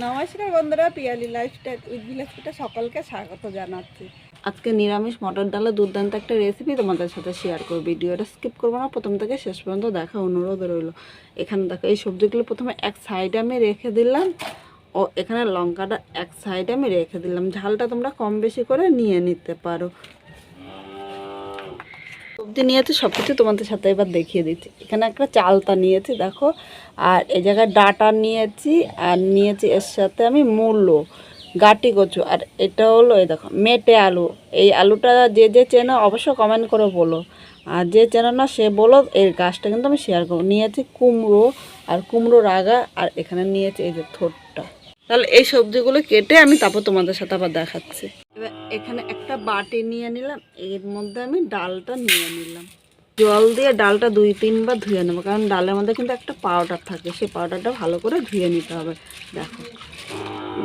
নমস্কার বন্ধুরা, Piyali lifestyle with ভিলেজটা সকলকে স্বাগত জানাচ্ছি। আজকে নিরামিষ মটর ডালে দুর্দান্ত একটা রেসিপি তোমাদের সাথে শেয়ার করব। ভিডিওটা স্কিপ করব না, প্রথম থেকে শেষ পর্যন্ত দেখা অনুরোধ রইল। এখানে দেখো, এই সবজিগুলো প্রথমে এক সাইডে আমি রেখে দিলাম ও এখানে লঙ্কাটা এক সাইডে আমি রেখে দিলাম। ঝালটা তোমরা কম বেশি করে নিয়ে নিতে পারো। সবজি নিয়েছি সব কিছু তোমাদের সাথে এবার দেখিয়ে দিচ্ছি। এখানে একটা চালতা নিয়েছি, দেখো। আর এই জায়গায় ডাটা নিয়েছি, আর নিয়েছি এর সাথে আমি মূলো, গাটি কচু। আর এটা হলো, এই দেখো, মেটে আলু। এই আলুটা যে যে চেনো অবশ্য কমেন্ট করে বলো। আর যে চেনো না সে বলো, এর গাছটা কিন্তু আমি শেয়ার করব। নিয়েছি কুমড়ো, আর কুমড়োর আগা, আর এখানে নিয়েছি এই যে থোটটা। তাহলে এই সবজিগুলো কেটে আমি তারপর তোমাদের সাথে আবার দেখাচ্ছি। এবার এখানে একটা বাটি নিয়ে নিলাম, এর মধ্যে আমি ডালটা নিয়ে নিলাম। জল দিয়ে ডালটা দুই তিনবার ধুয়ে নেব, কারণ ডালের মধ্যে কিন্তু একটা পাউডার থাকে, সেই পাউডারটা ভালো করে ধুয়ে নিতে হবে। দেখো,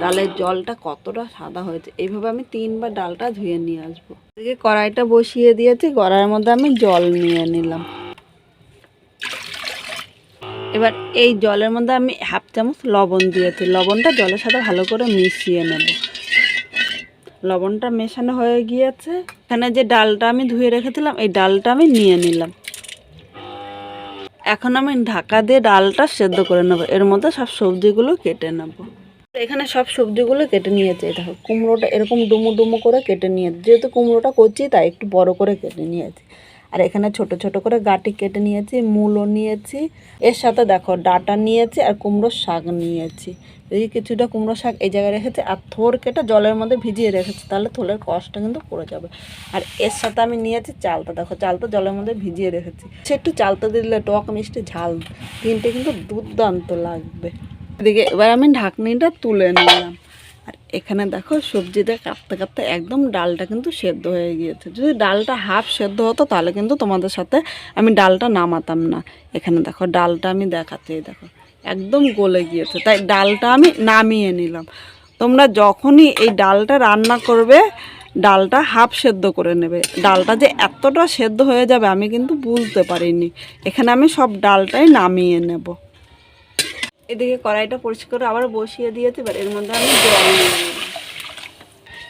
ডালের জলটা কতটা সাদা হয়েছে, এইভাবে আমি তিনবার ডালটা ধুয়ে নিয়ে আসব। এদিকে কড়াইটা বসিয়ে দিয়েছি, কড়াইয়ের মধ্যে আমি জল নিয়ে নিলাম। এবার এই জলের মধ্যে আমি হাফ চামচ লবণ দিয়েছি। লবণটা জলের সাথে ভালো করে মিশিয়ে নেব। লবণটা মেশানো হয়ে গিয়েছে। এখানে যে ডালটা আমি ধুয়ে রেখেছিলাম, এই ডালটা আমি নিয়ে নিলাম। এখন আমি ঢাকা দিয়ে ডালটা সেদ্ধ করে নেব। এর মধ্যে সব সবজিগুলো কেটে নেব। এখানে সব সবজিগুলো কেটে নিয়েছে। দেখো, কুমড়োটা এরকম ডুমো ডুমো করে কেটে নিয়েছে। যেহেতু কুমড়োটা করছি তাই একটু বড় করে কেটে নিয়েছি। আর এখানে ছোট ছোট করে গাটি কেটে নিয়েছি, মূলও নিয়েছি। এর সাথে দেখো ডাটা নিয়েছি আর কুমড়োর শাক নিয়েছি। এই কিছুটা কুমড়ো শাক এই জায়গায় রেখেছি আর থোর কেটে জলের মধ্যে ভিজিয়ে রেখেছি, তাহলে থোলের কষ্টটা কিন্তু পড়ে যাবে। আর এর সাথে আমি নিয়েছি চালটা দেখো চালটা জলের মধ্যে ভিজিয়ে রেখেছি। সে একটু চালটা দিলে টক মিষ্টি ঝাল, তিনটে কিন্তু দুর্দান্ত লাগবে। এদিকে এবার আমি ঢাকনিটা তুলে নিলাম। আর এখানে দেখো সবজিটা কাটতে কাঁপতে একদম ডালটা কিন্তু সেদ্ধ হয়ে গিয়েছে। যদি ডালটা হাফ সেদ্ধ হতো, তাহলে কিন্তু তোমাদের সাথে আমি ডালটা নামাতাম না। এখানে দেখো ডালটা আমি দেখাচ্ছি দেখো, একদম গলে গিয়েছে। তাই ডালটা আমি নামিয়ে নিলাম। তোমরা যখনই এই ডালটা রান্না করবে, ডালটা হাফ সেদ্ধ করে নেবে। ডালটা যে এতটা সেদ্ধ হয়ে যাবে, আমি কিন্তু বুঝতে পারিনি। এখানে আমি সব ডালটাই নামিয়ে নেব। এদিকে কড়াইটা পরিষ্কার করে আবার বসিয়ে দিয়েছি এবার এর মধ্যে আমি জল নিয়ে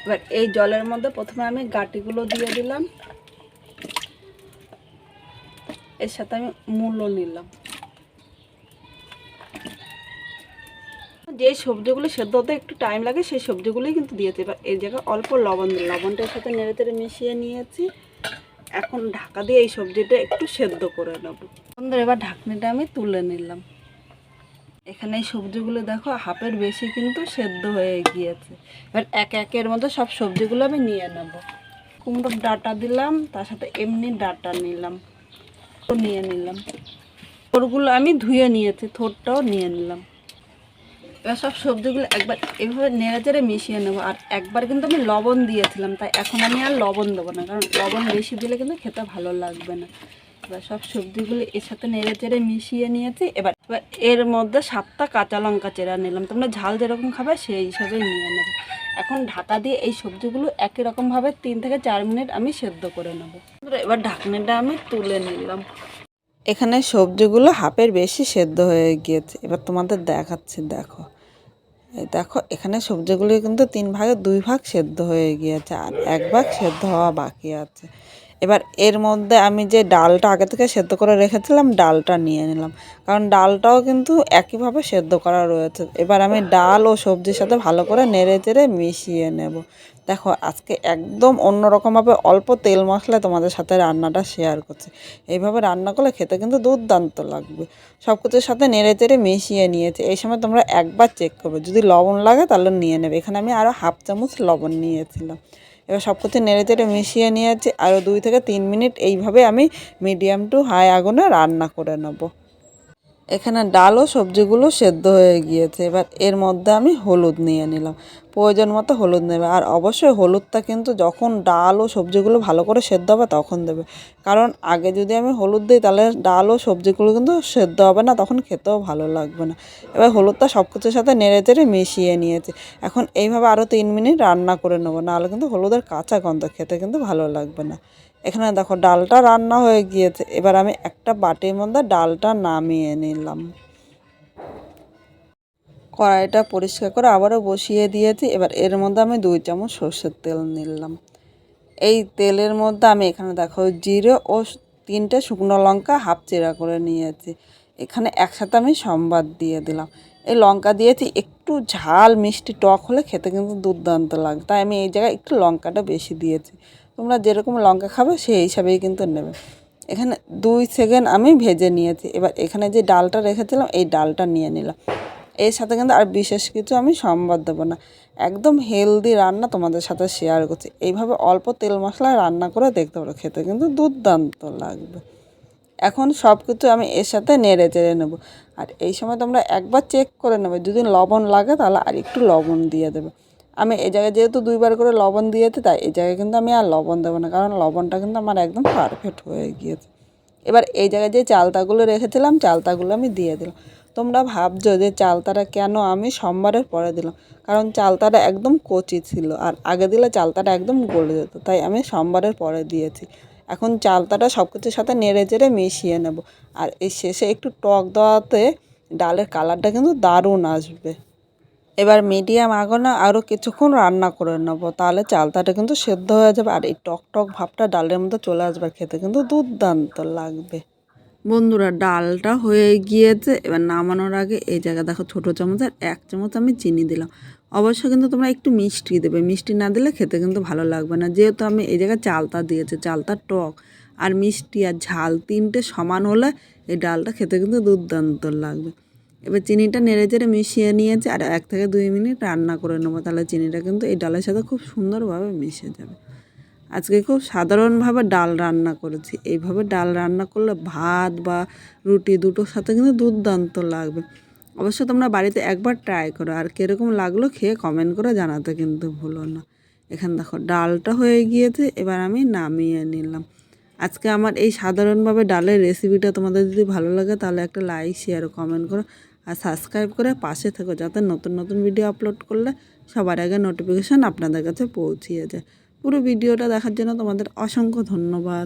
এবার এই জলের মধ্যে প্রথমে আমি গাটিগুলো দিয়ে দিলাম। এর সাথে আমি মূল্য নিলাম। যে সবজিগুলো সেদ্ধ হতে একটু টাইম লাগে, সেই সবজিগুলোই কিন্তু দিয়েছি। এবার এই জায়গায় অল্প লবণ লবণটার সাথে নেড়ে তেড়ে মিশিয়ে নিয়েছি। এখন ঢাকা দিয়ে এই সবজিটা একটু সেদ্ধ করে নেব। সুন্দর এবার ঢাকনিটা আমি তুলে নিলাম। এখানে এই সবজিগুলো দেখো, হাফের বেশি কিন্তু সেদ্ধ হয়ে গিয়েছে। এবার এক একের মধ্যে সব সবজিগুলো আমি নিয়ে নেব। কুমড়োর ডাটা দিলাম, তার সাথে এমনি ডাটা নিলাম। নিয়ে নিলাম। থোরগুলো আমি ধুয়ে নিয়েছি, থোরটাও নিয়ে নিলাম। এবার সব সবজিগুলো একবার এভাবে নেড়ে চেড়ে মিশিয়ে নেব। আর একবার কিন্তু আমি লবণ দিয়েছিলাম, তাই এখন আমি আর লবণ দেবো না, কারণ লবণ বেশি দিলে কিন্তু খেতে ভালো লাগবে না। এবার সব সবজিগুলো এর সাথে নেড়ে চেড়ে মিশিয়ে নিয়েছি। এবার এবার এর মধ্যে সাতটা কাঁচা লঙ্কা চেরা নিলাম। তোমরা ঝাল যেরকম খাবে সেই হিসাবেই নিয়ে নেবে। এখন ঢাকা দিয়ে এই সবজিগুলো একই রকমভাবে তিন থেকে চার মিনিট আমি সেদ্ধ করে নেব। এবার ঢাকনিটা আমি তুলে নিলাম। এখানে সবজিগুলো হাফের বেশি সেদ্ধ হয়ে গিয়েছে। এবার তোমাদের দেখাচ্ছি, দেখো। দেখো, এখানে সবজিগুলো কিন্তু তিন ভাগে, দুই ভাগ সেদ্ধ হয়ে গিয়েছে আর এক ভাগ সেদ্ধ হওয়া বাকি আছে। এবার এর মধ্যে আমি যে ডালটা আগে থেকে সেদ্ধ করে রেখেছিলাম, ডালটা নিয়ে নিলাম। কারণ ডালটাও কিন্তু একইভাবে সেদ্ধ করা রয়েছে। এবার আমি ডাল ও সবজির সাথে ভালো করে নেড়ে চেড়ে মিশিয়ে নেব। দেখো, আজকে একদম অন্যরকমভাবে অল্প তেল মশলায় তোমাদের সাথে রান্নাটা শেয়ার করছি। এইভাবে রান্না করলে খেতে কিন্তু দুর্দান্ত লাগবে। সব কিছুর সাথে নেড়ে চেড়ে মিশিয়ে নিয়েছি। এই সময় তোমরা একবার চেক করবে। যদি লবণ লাগে তাহলে নিয়ে নেবে। এখানে আমি আরও হাফ চামচ লবণ নিয়েছিলাম। এবার সব কিছু নেড়ে চেড়ে মিশিয়ে নিয়েছি আরও দুই থেকে তিন মিনিট এইভাবে আমি মিডিয়াম টু হাই আগুনে রান্না করে নেব। এখানে ডাল ও সবজিগুলো সেদ্ধ হয়ে গিয়েছে। এবার এর মধ্যে আমি হলুদ নিয়ে নিলাম। প্রয়োজন মতো হলুদ নেবে। আর অবশ্যই হলুদটা কিন্তু যখন ডাল ও সবজিগুলো ভালো করে সেদ্ধ হবে তখন দেবে। কারণ আগে যদি আমি হলুদ দিই তাহলে ডাল ও সবজিগুলো কিন্তু সেদ্ধ হবে না, তখন খেতেও ভালো লাগবে না। এবার হলুদটা সব কিছুর সাথে নেড়ে চেড়ে মিশিয়ে নিয়েছি। এখন এইভাবে আরও তিন মিনিট রান্না করে নেব, নাহলে কিন্তু হলুদের কাঁচা গন্ধ খেতে কিন্তু ভালো লাগবে না। এখানে দেখো ডালটা রান্না হয়ে গিয়েছে। এবার আমি একটা বাটির মধ্যে ডালটা নামিয়ে নিলাম। কড়াইটা পরিষ্কার করে আবারও বসিয়ে দিয়েছি। এবার এর মধ্যে আমি দুই চামচ সর্ষের তেল নিলাম। এই তেলের মধ্যে আমি এখানে দেখো জিরে ও তিনটে শুকনো লঙ্কা হাফ চেরা করে নিয়েছি। এখানে একসাথে আমি সম্বাদ দিয়ে দিলাম। এই লঙ্কা দিয়েছি, একটু ঝাল মিষ্টি টক হলে খেতে কিন্তু দুর্দান্ত লাগে। তাই আমি এই জায়গায় একটু লঙ্কাটা বেশি দিয়েছি। তোমরা যেরকম লঙ্কা খাবে সেই হিসাবেই কিন্তু নেবে। এখানে দুই সেকেন্ড আমি ভেজে নিয়েছি। এবার এখানে যে ডালটা রেখেছিলাম, এই ডালটা নিয়ে নিলাম। এর সাথে কিন্তু আর বিশেষ কিছু আমি সম্বাদ দেবো না। একদম হেলদি রান্না তোমাদের সাথে শেয়ার করছি। এইভাবে অল্প তেল মশলায় রান্না করে দেখতে পারো, খেতে কিন্তু দুর্দান্ত লাগবে। এখন সব কিছু আমি এর সাথে নেড়ে চেড়ে নেব। আর এই সময় তোমরা একবার চেক করে নেবে, যদি লবণ লাগে তাহলে আর একটু লবণ দিয়ে দেবে। আমি এই জায়গায় যেহেতু দুইবার করে লবণ দিয়েছি, তাই এই জায়গায় কিন্তু আমি আর লবণ দেবো না, কারণ লবণটা কিন্তু আমার একদম পারফেক্ট হয়ে গিয়েছে। এবার এই জায়গায় যে চালতাগুলো রেখেছিলাম, চালতাগুলো আমি দিয়ে দিলাম। তোমরা ভাবছ যে চালতাটা কেন আমি সোমবারের পরে দিলাম? কারণ চালতাটা একদম কচি ছিল আর আগে দিলে চালতাটা একদম গলে যেত, তাই আমি সোমবারের পরে দিয়েছি। এখন চালতাটা সব কিছুর সাথে নেড়ে চেড়ে মিশিয়ে নেব আর এই শেষে একটু টক দেওয়াতে ডালের কালারটা কিন্তু দারুণ আসবে। এবার মিডিয়াম আগুনে আরও কিছুক্ষণ রান্না করে নেব, তাহলে চালতাটা কিন্তু সেদ্ধ হয়ে যাবে আর এই টক টক ভাবটা ডালের মধ্যে চলে আসবে, খেতে কিন্তু দুর্দান্ত লাগবে। বন্ধুরা, ডালটা হয়ে গিয়েছে। এবার নামানোর আগে এই জায়গায় দেখো, ছোটো চামচের এক চামচ আমি চিনি দিলাম। অবশ্য কিন্তু তোমরা একটু মিষ্টি দেবে। মিষ্টি না দিলে খেতে কিন্তু ভালো লাগবে না। যেহেতু আমি এই জায়গায় চালতা দিয়েছি, চালতা টক আর মিষ্টি আর ঝাল তিনটে সমান হলে এই ডালটা খেতে কিন্তু দুর্দান্ত লাগবে। এবার চিনিটা নেড়ে চেড়ে মিশিয়ে নিয়েছে আর এক থেকে দুই মিনিট রান্না করে নেব। তাহলে চিনিটা কিন্তু এই ডালের সাথে খুব সুন্দরভাবে মিশে যাবে। আজকে খুব সাধারণভাবে ডাল রান্না করেছি। এইভাবে ডাল রান্না করলে ভাত বা রুটি দুটোর সাথে কিন্তু দুর্দান্ত লাগবে। অবশ্য তোমরা বাড়িতে একবার ট্রাই করো, আর কীরকম লাগল খেয়ে কমেন্ট করে জানাতে কিন্তু ভুলো না। এখানে দেখো, ডালটা হয়ে গিয়েছে, এবার আমি নামিয়ে নিলাম। আজকে আমার এই সাধারণভাবে ডালের রেসিপিটা তোমাদের যদি ভালো লাগে তাহলে একটা লাইক শেয়ার কমেন্ট করো, আর সাবস্ক্রাইব করে পাশে থেকো, যাতে নতুন নতুন ভিডিও আপলোড করলে সবার আগে নোটিফিকেশান আপনাদের কাছে পৌঁছিয়ে যায়। পুরো ভিডিওটা দেখার জন্য তোমাদের অসংখ্য ধন্যবাদ।